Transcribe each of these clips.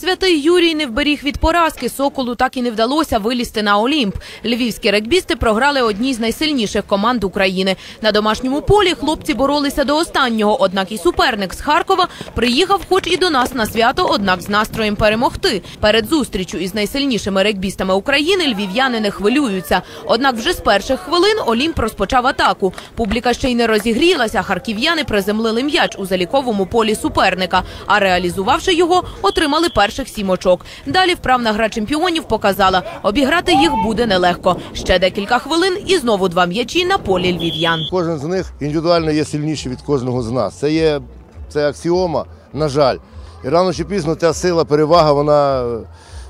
Святий Юрій не вберіг від поразки. Соколу так і не вдалося вилізти на Олімп. Львівські регбісти програли одній з найсильніших команд України. На домашньому полі хлопці боролися до останнього. Однак і суперник з Харкова приїхав, хоч і до нас на свято, однак з настроєм перемогти. Перед зустрічю із найсильнішими регбістами України львів'яни не хвилюються. Однак вже з перших хвилин Олімп розпочав атаку. Публіка ще й не розігрілася. Харків'яни приземлили м'яч у заліковому полі суперника, а реалізувавши його, отримали перших сім очок. Далі вправна гра чемпіонів показала, обіграти їх буде нелегко. Ще декілька хвилин і знову два м'ячі на полі львів'ян. Кожен з них індивідуально є сильніший від кожного з нас. Це є це аксіома, на жаль. І рано чи пізно ця сила, перевага, вона е,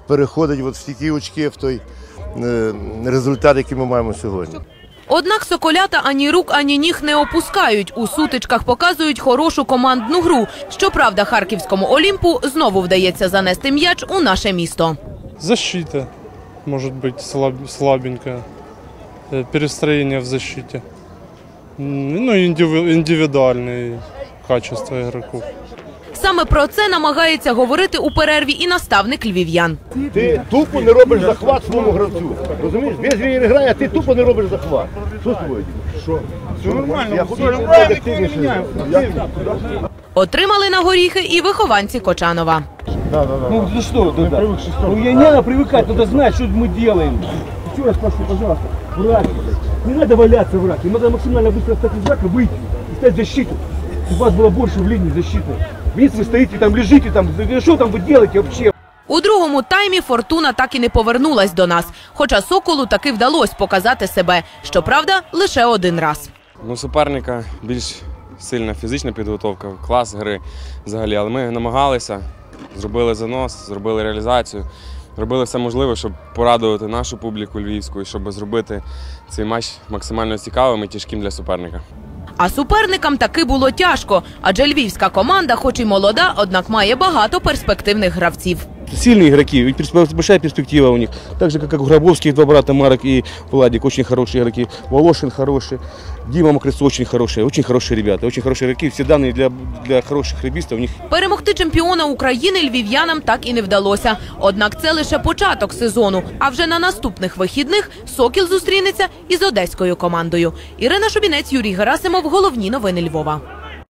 переходить от в ті очки, в той е, результат, який ми маємо сьогодні. Однак соколята ані рук, ані ніг не опускають. У сутичках показують хорошу командну гру. Щоправда, харківському Олімпу знову вдається занести м'яч у наше місто. Защита может быть слаб, слабенькая. Э, Перестроение в защите. М, Ну, индиви- индивидуальные качества игроков. Саме про це намагається говорити у перерві і наставник львів'ян. Ти тупо не робиш захват своєму гравцю. Розумієш? Весь він грає, а ти тупо не робиш захват. Що з тобою? Що? Все нормально, я хочу активніше. Отримали на горіхи і вихованці Кочанова. Ну ты что, туда? Ну я не надо привыкать, надо знать, что мы делаем. Еще раз прошу, пожалуйста, враг. Не надо валяться враг. Им надо максимально быстро встать из врага, выйти и стать в защиту. Чтобы вас было больше в линии защиты. Видите, вы стоите там, лежите там, что там вы делаете вообще? У другому таймі фортуна так і не повернулась до нас. Хоча соколу таки вдалося показати себе. Щоправда, лише один раз. Ну, суперника більш сильна фізична підготовка, клас гри взагалі. Але ми намагалися, зробили занос, зробили реалізацію, зробили все можливе, щоб порадувати нашу публіку львівську і щоб зробити цей матч максимально цікавим і тяжким для суперника. А суперникам таки було тяжко, адже львівська команда, хоч і молода, однак має багато перспективних гравців. Сильные игроки, большая перспектива у них. Так же, как, как у Гробовских, два брата Марок и Владик, очень хорошие игроки. Волошин хороший, Дима Мокрец очень хорошие, очень хорошие ребята, очень хорошие игроки. Все данные для, для хороших регбистов у них Перемогти чемпіона України львів'янам так і не вдалося. Однак це лише початок сезону. А вже на наступних вихідних Сокіл зустрінеться із одеською командою. Ірина Шубінець, Юрій Герасимов. Головні новини Львова.